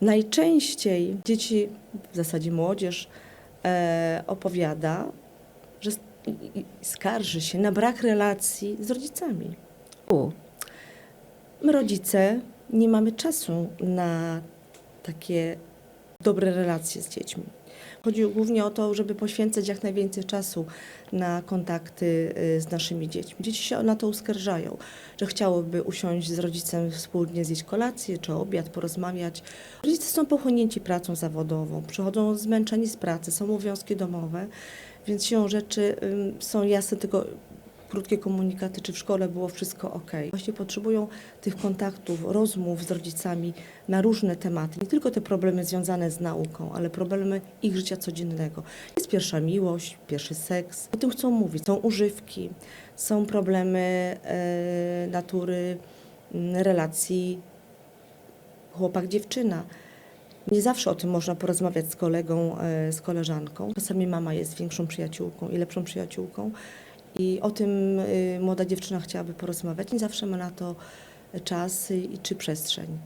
Najczęściej dzieci, w zasadzie młodzież, e, opowiada, że skarży się na brak relacji z rodzicami. U, my rodzice nie mamy czasu na takie dobre relacje z dziećmi. Chodzi głównie o to, żeby poświęcać jak najwięcej czasu na kontakty y, z naszymi dziećmi. Dzieci się na to uskarżają, że chciałyby usiąść z rodzicem wspólnie, zjeść kolację czy obiad, porozmawiać. Rodzice są pochłonięci pracą zawodową, przychodzą zmęczeni z pracy, są obowiązki domowe, więc siłą rzeczy są jasne tylko krótkie komunikaty, czy w szkole było wszystko ok. Właśnie potrzebują tych kontaktów, rozmów z rodzicami na różne tematy. Nie tylko te problemy związane z nauką, ale problemy ich życia codziennego. Jest pierwsza miłość, pierwszy seks. O tym chcą mówić. Są używki, są problemy e, natury relacji chłopak-dziewczyna. Nie zawsze o tym można porozmawiać z kolegą, e, z koleżanką. Czasami mama jest większą przyjaciółką i lepszą przyjaciółką. I o tym y, młoda dziewczyna chciałaby porozmawiać. Nie zawsze ma na to czas i czy przestrzeń.